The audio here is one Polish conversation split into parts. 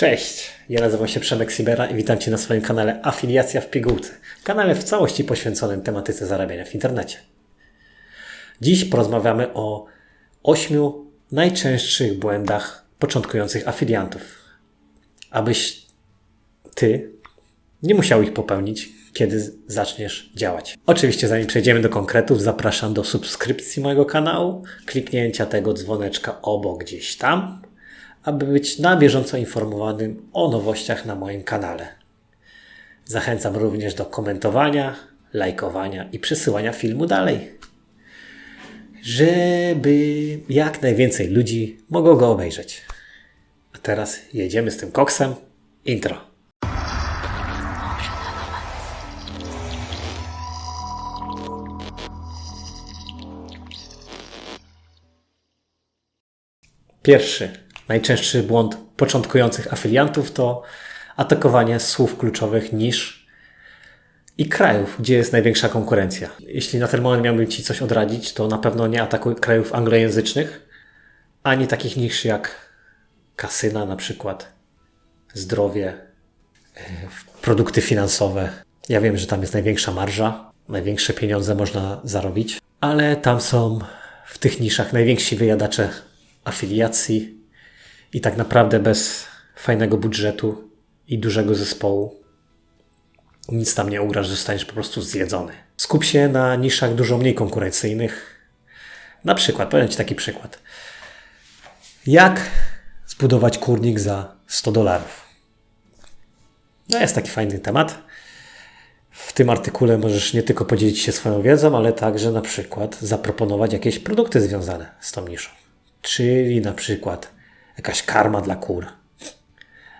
Cześć, ja nazywam się Przemek Sibera i witam Cię na swoim kanale Afiliacja w pigułce. Kanale w całości poświęconym tematyce zarabiania w internecie. Dziś porozmawiamy o ośmiu najczęstszych błędach początkujących afiliantów. Abyś Ty nie musiał ich popełnić, kiedy zaczniesz działać. Oczywiście, zanim przejdziemy do konkretów, zapraszam do subskrypcji mojego kanału, kliknięcia tego dzwoneczka obok gdzieś tam, aby być na bieżąco informowanym o nowościach na moim kanale. Zachęcam również do komentowania, lajkowania i przesyłania filmu dalej, żeby jak najwięcej ludzi mogło go obejrzeć. A teraz jedziemy z tym koksem. Intro. Pierwszy, najczęstszy błąd początkujących afiliantów to atakowanie słów kluczowych niż i krajów, gdzie jest największa konkurencja. Jeśli na ten moment miałbym Ci coś odradzić, to na pewno nie atakuj krajów anglojęzycznych, ani takich niż jak kasyna na przykład, zdrowie, e, produkty finansowe. Ja wiem, że tam jest największa marża, największe pieniądze można zarobić, ale tam są w tych niszach najwięksi wyjadacze afiliacji i tak naprawdę bez fajnego budżetu i dużego zespołu nic tam nie ugrasz, zostaniesz po prostu zjedzony. Skup się na niszach dużo mniej konkurencyjnych. Na przykład, powiem Ci taki przykład. Jak zbudować kurnik za 100 dolarów? No jest taki fajny temat. W tym artykule możesz nie tylko podzielić się swoją wiedzą, ale także na przykład zaproponować jakieś produkty związane z tą niszą. Czyli na przykład jakaś karma dla kur.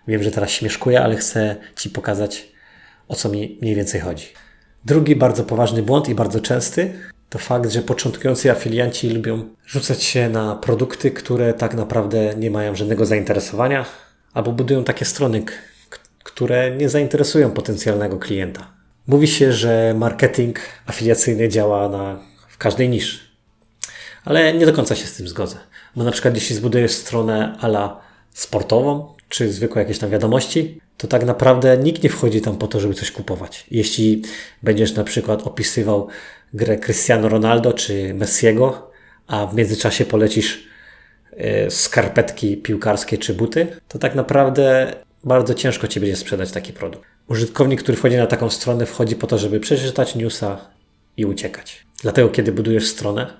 Wiem, że teraz śmieszkuję, ale chcę Ci pokazać, o co mi mniej więcej chodzi. Drugi bardzo poważny błąd i bardzo częsty to fakt, że początkujący afilianci lubią rzucać się na produkty, które tak naprawdę nie mają żadnego zainteresowania, albo budują takie strony, które nie zainteresują potencjalnego klienta. Mówi się, że marketing afiliacyjny działa na, w każdej niszy, ale nie do końca się z tym zgodzę. Bo na przykład jeśli zbudujesz stronę ala sportową, czy zwykłe jakieś tam wiadomości, to tak naprawdę nikt nie wchodzi tam po to, żeby coś kupować. Jeśli będziesz na przykład opisywał grę Cristiano Ronaldo czy Messiego, a w międzyczasie polecisz e, skarpetki piłkarskie czy buty, to tak naprawdę bardzo ciężko Ci będzie sprzedać taki produkt. Użytkownik, który wchodzi na taką stronę, wchodzi po to, żeby przeczytać newsa i uciekać. Dlatego, kiedy budujesz stronę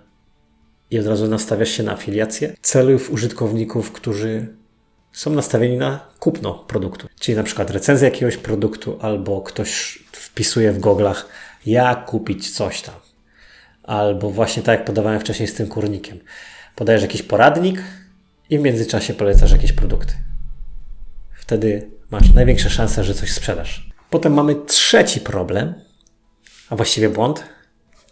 i od razu nastawiasz się na afiliację, celuj w użytkowników, którzy są nastawieni na kupno produktu. Czyli na przykład recenzja jakiegoś produktu, albo ktoś wpisuje w goglach, jak kupić coś tam. Albo właśnie tak jak podawałem wcześniej z tym kurnikiem. Podajesz jakiś poradnik i w międzyczasie polecasz jakieś produkty. Wtedy masz największe szanse, że coś sprzedasz. Potem mamy trzeci problem, a właściwie błąd,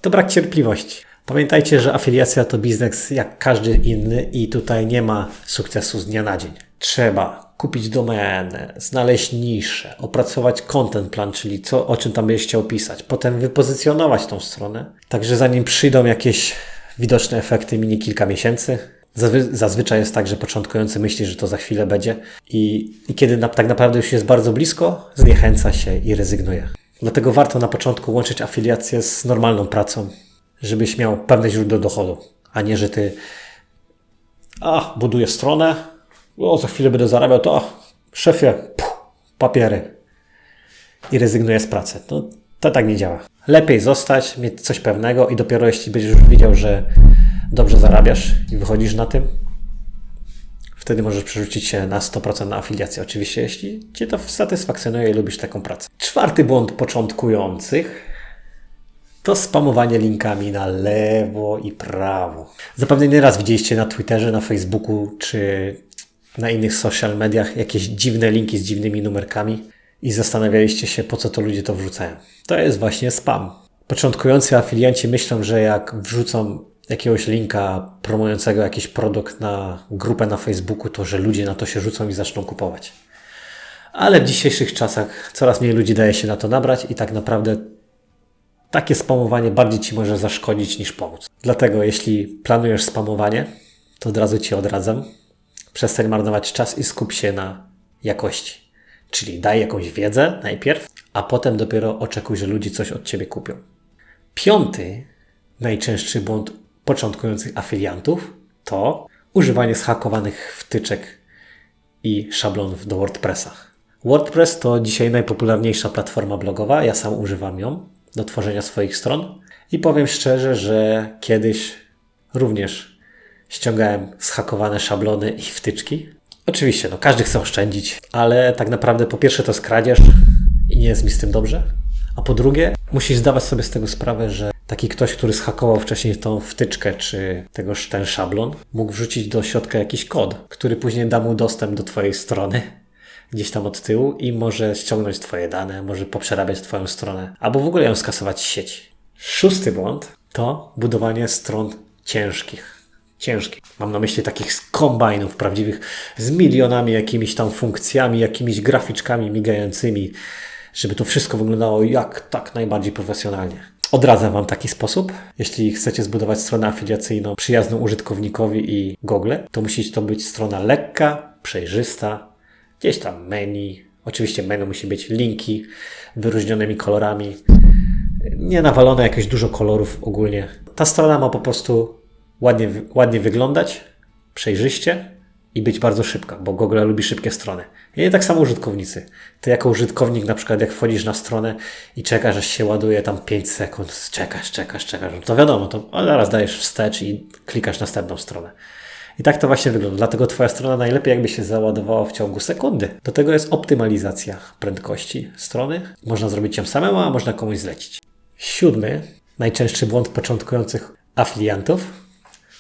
to brak cierpliwości. Pamiętajcie, że afiliacja to biznes jak każdy inny i tutaj nie ma sukcesu z dnia na dzień. Trzeba kupić domenę, znaleźć niszę, opracować content plan, czyli co, o czym tam będziesz chciał pisać, potem wypozycjonować tą stronę. Także zanim przyjdą jakieś widoczne efekty, minie kilka miesięcy. Zazwyczaj jest tak, że początkujący myśli, że to za chwilę będzie i, i kiedy na, tak naprawdę już jest bardzo blisko, zniechęca się i rezygnuje. Dlatego warto na początku łączyć afiliację z normalną pracą, żebyś miał pewne źródło dochodu, a nie, że ty a, buduję stronę, o, za chwilę będę zarabiał, to szefie, puh, papiery i rezygnuję z pracy. No, to tak nie działa. Lepiej zostać, mieć coś pewnego i dopiero jeśli będziesz już widział, że dobrze zarabiasz i wychodzisz na tym, wtedy możesz przerzucić się na 100% na afiliację. Oczywiście, jeśli Cię to satysfakcjonuje i lubisz taką pracę. Czwarty błąd początkujących to spamowanie linkami na lewo i prawo. Zapewne nie raz widzieliście na Twitterze, na Facebooku czy na innych social mediach jakieś dziwne linki z dziwnymi numerkami i zastanawialiście się, po co to ludzie to wrzucają. To jest właśnie spam. Początkujący afilianci myślą, że jak wrzucą jakiegoś linka promującego jakiś produkt na grupę na Facebooku, to że ludzie na to się rzucą i zaczną kupować. Ale w dzisiejszych czasach coraz mniej ludzi daje się na to nabrać i tak naprawdę takie spamowanie bardziej Ci może zaszkodzić niż pomóc. Dlatego jeśli planujesz spamowanie, to od razu Ci odradzam. Przestań marnować czas i skup się na jakości. Czyli daj jakąś wiedzę najpierw, a potem dopiero oczekuj, że ludzie coś od ciebie kupią. Piąty najczęstszy błąd początkujących afiliantów to używanie zhakowanych wtyczek i szablonów do WordPressa. WordPress to dzisiaj najpopularniejsza platforma blogowa. Ja sam używam ją do tworzenia swoich stron i powiem szczerze, że kiedyś również ściągałem zhakowane szablony i wtyczki. Oczywiście, no każdy chce oszczędzić, ale tak naprawdę po pierwsze to jest kradzież i nie jest mi z tym dobrze. A po drugie, musisz zdawać sobie z tego sprawę, że taki ktoś, który zhakował wcześniej tą wtyczkę czy tegoż ten szablon, mógł wrzucić do środka jakiś kod, który później da mu dostęp do Twojej strony gdzieś tam od tyłu i może ściągnąć Twoje dane, może poprzerabiać Twoją stronę, albo w ogóle ją skasować z sieci. Szósty błąd to budowanie stron ciężkich. Ciężkich. Mam na myśli takich kombajnów prawdziwych z milionami jakimiś tam funkcjami, jakimiś graficzkami migającymi, żeby to wszystko wyglądało jak tak najbardziej profesjonalnie. Odradzam Wam taki sposób. Jeśli chcecie zbudować stronę afiliacyjną przyjazną użytkownikowi i Google, to musi to być strona lekka, przejrzysta, gdzieś tam menu. Oczywiście menu musi być linki wyróżnionymi kolorami, nie nawalone jakieś dużo kolorów ogólnie. Ta strona ma po prostu ładnie, ładnie wyglądać, przejrzyście i być bardzo szybka, bo Google lubi szybkie strony. I nie tak samo użytkownicy. Ty jako użytkownik, na przykład jak wchodzisz na stronę i czekasz, aż się ładuje tam 5 sekund, czekasz, czekasz, czekasz, no to wiadomo, to zaraz dajesz wstecz i klikasz następną stronę. I tak to właśnie wygląda. Dlatego Twoja strona najlepiej jakby się załadowała w ciągu sekundy. Do tego jest optymalizacja prędkości strony. Można zrobić ją samemu, a można komuś zlecić. Siódmy, najczęstszy błąd początkujących afiliantów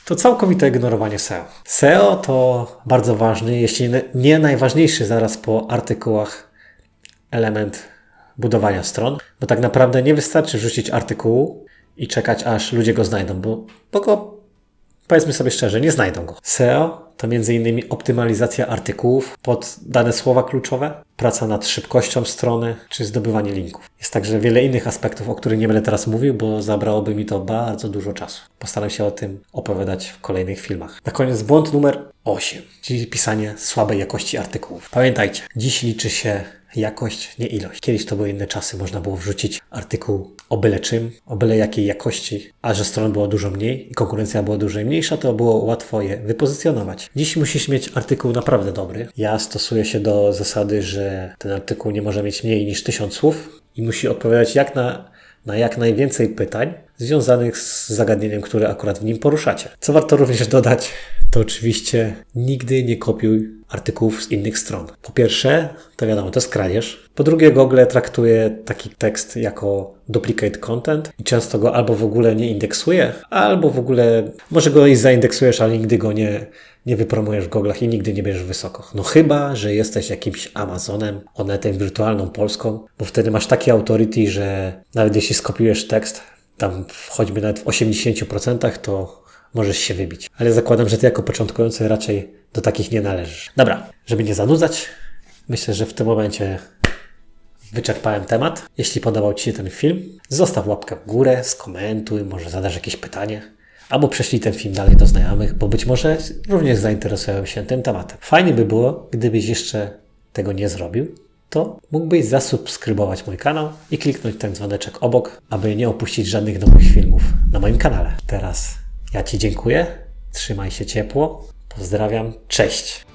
to całkowite ignorowanie SEO. SEO to bardzo ważny, jeśli nie najważniejszy zaraz po artykułach element budowania stron, bo tak naprawdę nie wystarczy wrzucić artykułu i czekać aż ludzie go znajdą, bo, bo go, powiedzmy sobie szczerze, nie znajdą go. SEO to m.in. optymalizacja artykułów pod dane słowa kluczowe, praca nad szybkością strony czy zdobywanie linków. Jest także wiele innych aspektów, o których nie będę teraz mówił, bo zabrałoby mi to bardzo dużo czasu. Postaram się o tym opowiadać w kolejnych filmach. Na koniec błąd numer 8, czyli pisanie słabej jakości artykułów. Pamiętajcie, dziś liczy się jakość, nie ilość. Kiedyś to były inne czasy, można było wrzucić artykuł o byle czym, o byle jakiej jakości, a że stron było dużo mniej i konkurencja była dużo mniejsza, to było łatwo je wypozycjonować. Dziś musisz mieć artykuł naprawdę dobry. Ja stosuję się do zasady, że ten artykuł nie może mieć mniej niż tysiąc słów i musi odpowiadać jak na, na jak najwięcej pytań związanych z zagadnieniem, które akurat w nim poruszacie. Co warto również dodać, to oczywiście nigdy nie kopiuj artykułów z innych stron. Po pierwsze, to wiadomo, to jest kradzież. Po drugie, Google traktuje taki tekst jako duplicate content i często go albo w ogóle nie indeksuje, albo w ogóle może go i zaindeksujesz, ale nigdy go nie, nie wypromujesz w Google'ach i nigdy nie bierzesz wysoko. No chyba, że jesteś jakimś Amazonem, onetem wirtualną Polską, bo wtedy masz taki authority, że nawet jeśli skopiujesz tekst, tam choćby nawet w 80%, to możesz się wybić. Ale zakładam, że ty jako początkujący raczej do takich nie należysz. Dobra, żeby nie zanudzać, myślę, że w tym momencie wyczerpałem temat. Jeśli podobał Ci się ten film, zostaw łapkę w górę, skomentuj, może zadasz jakieś pytanie, albo prześlij ten film dalej do znajomych, bo być może również zainteresują się tym tematem. Fajnie by było, gdybyś jeszcze tego nie zrobił, to mógłbyś zasubskrybować mój kanał i kliknąć ten dzwoneczek obok, aby nie opuścić żadnych nowych filmów na moim kanale. Teraz ja Ci dziękuję, trzymaj się ciepło, pozdrawiam, cześć!